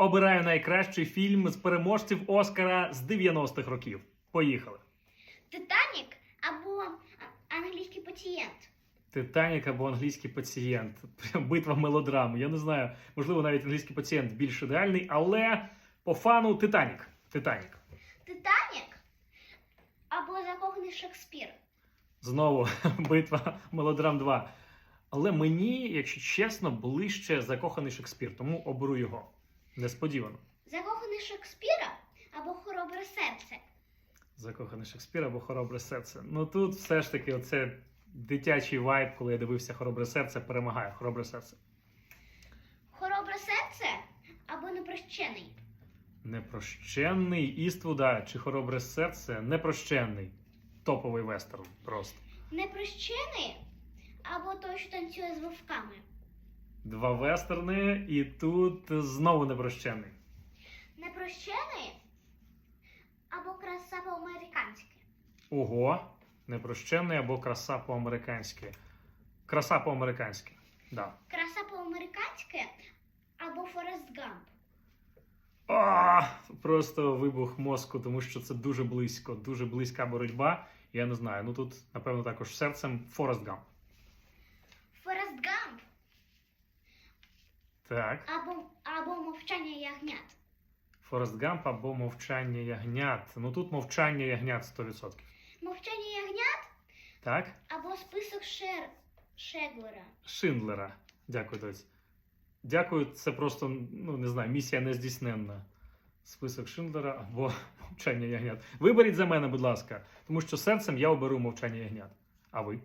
Обираю найкращий фільм з переможців Оскара з 90-х років. Поїхали. Титанік або англійський пацієнт. Титанік або англійський пацієнт. Прям битва мелодрам. Я не знаю, можливо, навіть англійський пацієнт більш ідеальний, але по фану Титанік. Титанік. Титанік або закоханий Шекспір. Знову битва мелодрам 2. Але мені, якщо чесно, ближче закоханий Шекспір, тому оберу його. Несподівано. Закоханий Шекспіра або хоробре серце. Закоханий Шекспір або хоробре серце. Ну тут все ж таки оце дитячий вайб, коли я дивився хоробре серце, перемагає хоробре серце. Хоробре серце або непрощений. Непрощенний Іствуда чи хоробре серце непрощенний. Топовий вестерн просто. Непрощений або той, що танцює з вовками. Два вестерни, і тут знову непрощенний. Непрощений або краса по-американськи. Ого, непрощенний або краса по-американськи. Краса по-американськи. Да. Краса по-американськи або Форест Гамп. А, просто вибух мозку, тому що це дуже близько, дуже близька боротьба. Я не знаю. Ну тут, напевно, також серцем Форест Гамп. Форест Гамп Так. або, або мовчання ягнят. Форест Гамп або мовчання ягнят. Ну тут мовчання ягнят 100%. Мовчання ягнят Так? або список Шер... Шеглера. Шиндлера. Дякую, доць. Дякую, це просто, ну не знаю, місія нездійсненна. Список Шиндлера або мовчання ягнят. Виберіть за мене, будь ласка, тому що серцем я оберу мовчання ягнят. А ви?